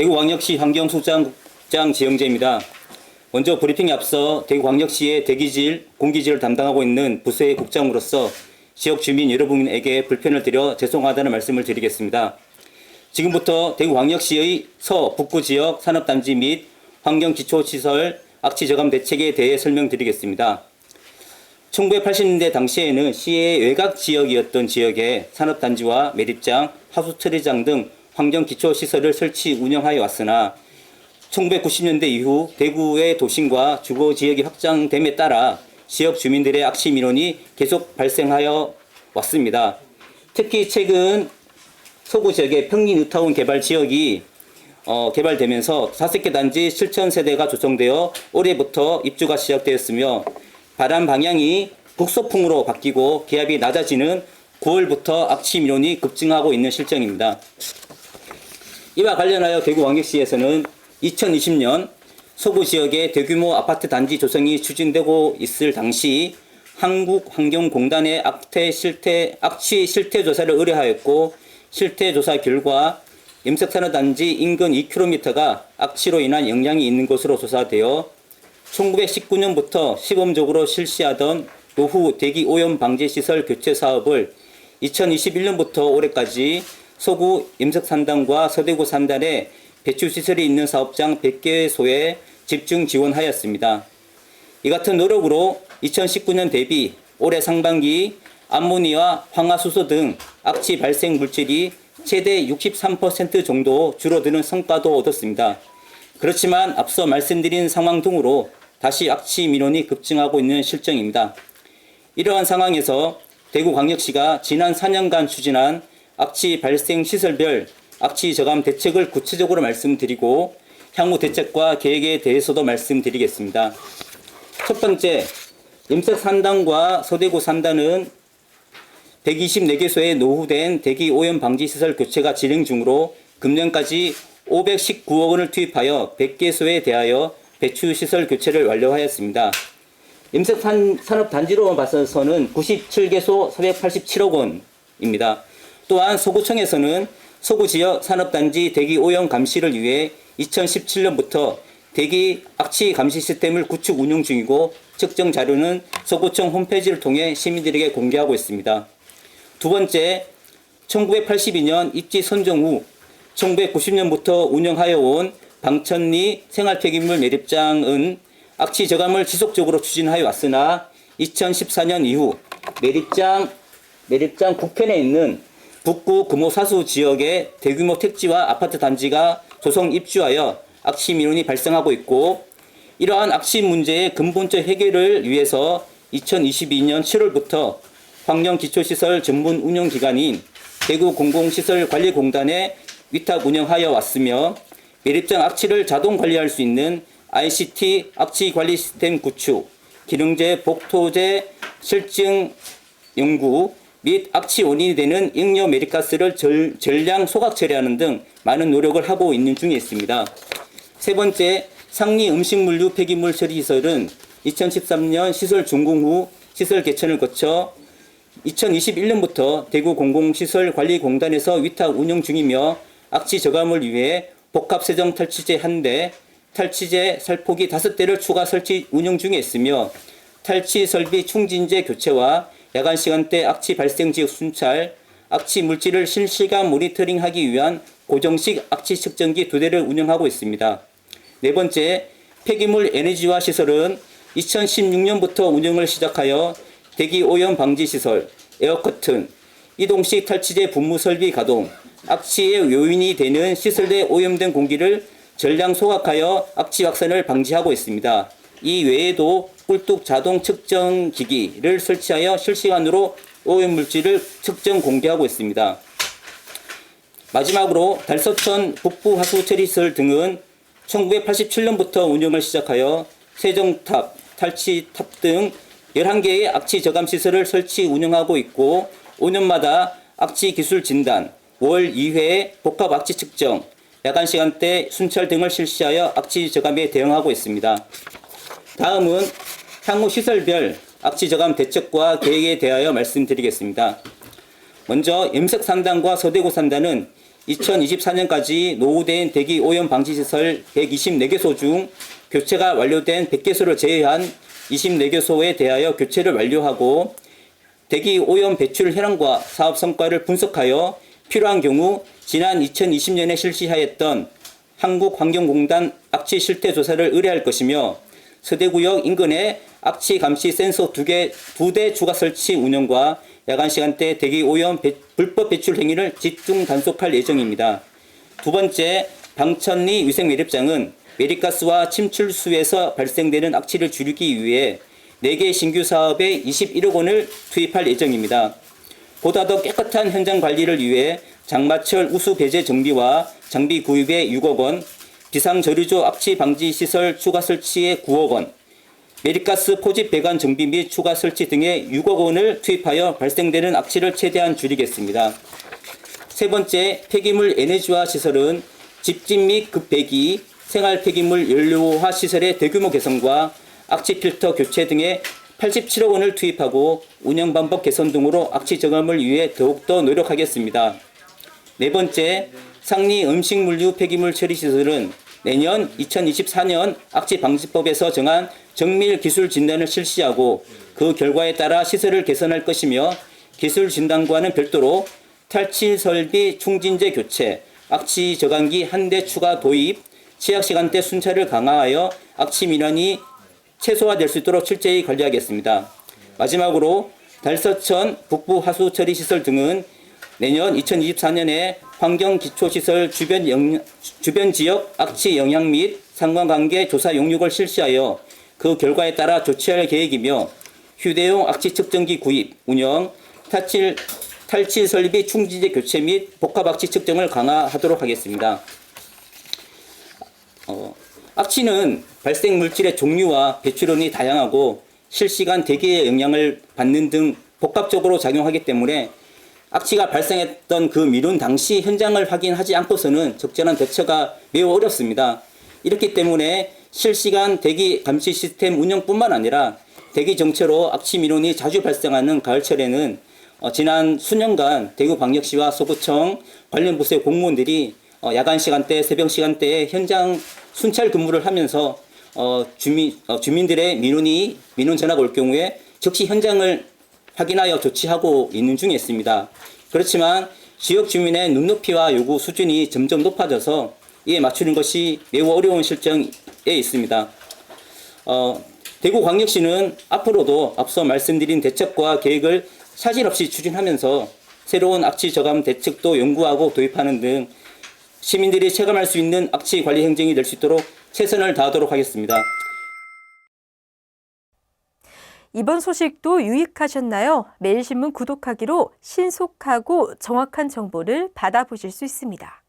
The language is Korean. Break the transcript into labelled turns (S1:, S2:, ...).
S1: 대구광역시 환경수장국장 지영재입니다. 먼저 브리핑에 앞서 대구광역시의 대기질, 공기질을 담당하고 있는 부서의 국장으로서 지역 주민 여러분에게 불편을 드려 죄송하다는 말씀을 드리겠습니다. 지금부터 대구광역시의 서, 북부 지역 산업단지 및 환경기초시설 악취 저감 대책에 대해 설명드리겠습니다. 1980년대 당시에는 시의 외곽 지역이었던 지역에 산업단지와 매립장, 하수처리장 등 환경 기초 시설을 설치 운영하여 왔으나 1990년대 이후 대구의 도심과 주거 지역이 확장됨에 따라 지역 주민들의 악취 민원이 계속 발생하여 왔습니다. 특히 최근 서구 지역의 평리 뉴타운 개발 지역이 어, 개발되면서 5개 단지 7천 세대가 조성되어 올해부터 입주가 시작되었으며 바람 방향이 북서풍으로 바뀌고 기압이 낮아지는 9월부터 악취 민원이 급증하고 있는 실정입니다. 이와 관련하여 대구광역시에서는 2020년 서구 지역의 대규모 아파트 단지 조성이 추진되고 있을 당시 한국환경공단의 악태 실태 악취 실태 조사를 의뢰하였고 실태 조사 결과 임석산업단지 인근 2km가 악취로 인한 영향이 있는 것으로 조사되어 1919년부터 시범적으로 실시하던 노후 대기 오염 방지 시설 교체 사업을 2021년부터 올해까지 서구 임석산단과 서대구 산단에 배출 시설이 있는 사업장 100개 소에 집중 지원하였습니다. 이 같은 노력으로 2019년 대비 올해 상반기 암모니와 황화수소 등 악취 발생 물질이 최대 63% 정도 줄어드는 성과도 얻었습니다. 그렇지만 앞서 말씀드린 상황 등으로 다시 악취 민원이 급증하고 있는 실정입니다. 이러한 상황에서 대구광역시가 지난 4년간 추진한 악취 발생 시설별 악취 저감 대책을 구체적으로 말씀드리고 향후 대책과 계획에 대해서도 말씀드리겠습니다. 첫 번째, 임색 산단과 서대구 산단은 124개소의 노후된 대기 오염 방지 시설 교체가 진행 중으로 금년까지 519억 원을 투입하여 100개소에 대하여 배출 시설 교체를 완료하였습니다. 임색 산업 단지로 봐서는 97개소 487억 원입니다. 또한 서구청에서는 서구 지역 산업단지 대기 오염 감시를 위해 2017년부터 대기 악취 감시 시스템을 구축 운영 중이고 측정 자료는 서구청 홈페이지를 통해 시민들에게 공개하고 있습니다. 두 번째, 1982년 입지 선정 후 1990년부터 운영하여 온 방천리 생활폐기물 매립장은 악취 저감을 지속적으로 추진하여 왔으나 2014년 이후 매립장 매립장 북편에 있는 북구 금호사수 지역의 대규모 택지와 아파트 단지가 조성 입주하여 악취 민원이 발생하고 있고 이러한 악취 문제의 근본적 해결을 위해서 2022년 7월부터 환경기초시설 전문 운영기관인 대구공공시설관리공단에 위탁 운영하여 왔으며 매립장 악취를 자동 관리할 수 있는 ICT 악취 관리 시스템 구축, 기능제 복토제 실증 연구 및 악취 원인이 되는 잉여 메리카스를 절, 전량 소각 처리하는 등 많은 노력을 하고 있는 중에 있습니다. 세 번째, 상리 음식물류 폐기물 처리 시설은 2013년 시설 준공 후 시설 개천을 거쳐 2021년부터 대구 공공시설관리공단에서 위탁 운영 중이며 악취 저감을 위해 복합 세정 탈취제 한 대, 탈취제 살포기 다섯 대를 추가 설치 운영 중에 있으며 탈취 설비 충진제 교체와 야간 시간대 악취 발생 지역 순찰, 악취 물질을 실시간 모니터링하기 위한 고정식 악취 측정기 두 대를 운영하고 있습니다. 네 번째, 폐기물 에너지화 시설은 2016년부터 운영을 시작하여 대기 오염 방지 시설, 에어커튼, 이동식 탈취제 분무 설비 가동, 악취의 요인이 되는 시설 내 오염된 공기를 전량 소각하여 악취 확산을 방지하고 있습니다. 이 외에도 꿀뚝 자동 측정 기기를 설치하여 실시간으로 오염 물질을 측정 공개하고 있습니다. 마지막으로 달서천 북부 하수 처리시설 등은 1987년부터 운영을 시작하여 세정탑, 탈취탑 등 11개의 악취 저감 시설을 설치 운영하고 있고 5년마다 악취 기술 진단, 월 2회 복합 악취 측정, 야간 시간대 순찰 등을 실시하여 악취 저감에 대응하고 있습니다. 다음은 향후 시설별 악취 저감 대책과 계획에 대하여 말씀드리겠습니다. 먼저 임석 산단과 서대구 산단은 2024년까지 노후된 대기 오염 방지 시설 124개소 중 교체가 완료된 100개소를 제외한 24개소에 대하여 교체를 완료하고 대기 오염 배출 현황과 사업 성과를 분석하여 필요한 경우 지난 2020년에 실시하였던 한국환경공단 악취 실태 조사를 의뢰할 것이며 서대구역 인근에 악취 감시 센서 두 개, 두 대 추가 설치 운영과 야간 시간대 대기 오염 배- 불법 배출 행위를 집중 단속할 예정입니다. 두 번째, 방천리 위생 매립장은 매립가스와 침출수에서 발생되는 악취를 줄이기 위해 4개 신규 사업에 21억 원을 투입할 예정입니다. 보다 더 깨끗한 현장 관리를 위해 장마철 우수 배제 정비와 장비 구입에 6억 원, 비상저류조 악취 방지 시설 추가 설치에 9억 원, 메리가스 포집 배관 정비 및 추가 설치 등에 6억 원을 투입하여 발생되는 악취를 최대한 줄이겠습니다. 세 번째, 폐기물 에너지화 시설은 집진 및 급배기, 생활 폐기물 연료화 시설의 대규모 개선과 악취 필터 교체 등에 87억 원을 투입하고 운영 방법 개선 등으로 악취 저감을 위해 더욱더 노력하겠습니다. 네 번째, 상리 음식물류 폐기물 처리 시설은 내년 2024년 악취 방지법에서 정한 정밀 기술 진단을 실시하고 그 결과에 따라 시설을 개선할 것이며 기술 진단과는 별도로 탈취 설비 충진제 교체, 악취 저감기 한 대 추가 도입, 취약 시간대 순찰을 강화하여 악취 민원이 최소화될 수 있도록 철저히 관리하겠습니다. 마지막으로 달서천 북부 하수 처리 시설 등은 내년 2024년에 환경 기초 시설 주변 영, 주변 지역 악취 영향 및 상관관계 조사 용역을 실시하여 그 결과에 따라 조치할 계획이며 휴대용 악취 측정기 구입, 운영, 탈취 탈취 설비 충진제 교체 및 복합 악취 측정을 강화하도록 하겠습니다. 어, 악취는 발생 물질의 종류와 배출원이 다양하고 실시간 대기의 영향을 받는 등 복합적으로 작용하기 때문에 악취가 발생했던 그 민원 당시 현장을 확인하지 않고서는 적절한 대처가 매우 어렵습니다. 이렇기 때문에 실시간 대기 감시 시스템 운영뿐만 아니라 대기 정체로 악취 민원이 자주 발생하는 가을철에는 어, 지난 수년간 대구광역시와 서구청 관련 부서의 공무원들이 어, 야간 시간대, 새벽 시간대에 현장 순찰 근무를 하면서 어, 주민, 어, 주민들의 민원이 민원 전화가 올 경우에 즉시 현장을 확인하여 조치하고 있는 중에 있습니다. 그렇지만 지역 주민의 눈높이와 요구 수준이 점점 높아져서 이에 맞추는 것이 매우 어려운 실정에 있습니다. 어, 대구광역시는 앞으로도 앞서 말씀드린 대책과 계획을 사실 없이 추진하면서 새로운 악취 저감 대책도 연구하고 도입하는 등 시민들이 체감할 수 있는 악취 관리 행정이 될 수 있도록 최선을 다하도록 하겠습니다.
S2: 이번 소식도 유익하셨나요? 매일신문 구독하기로 신속하고 정확한 정보를 받아보실 수 있습니다.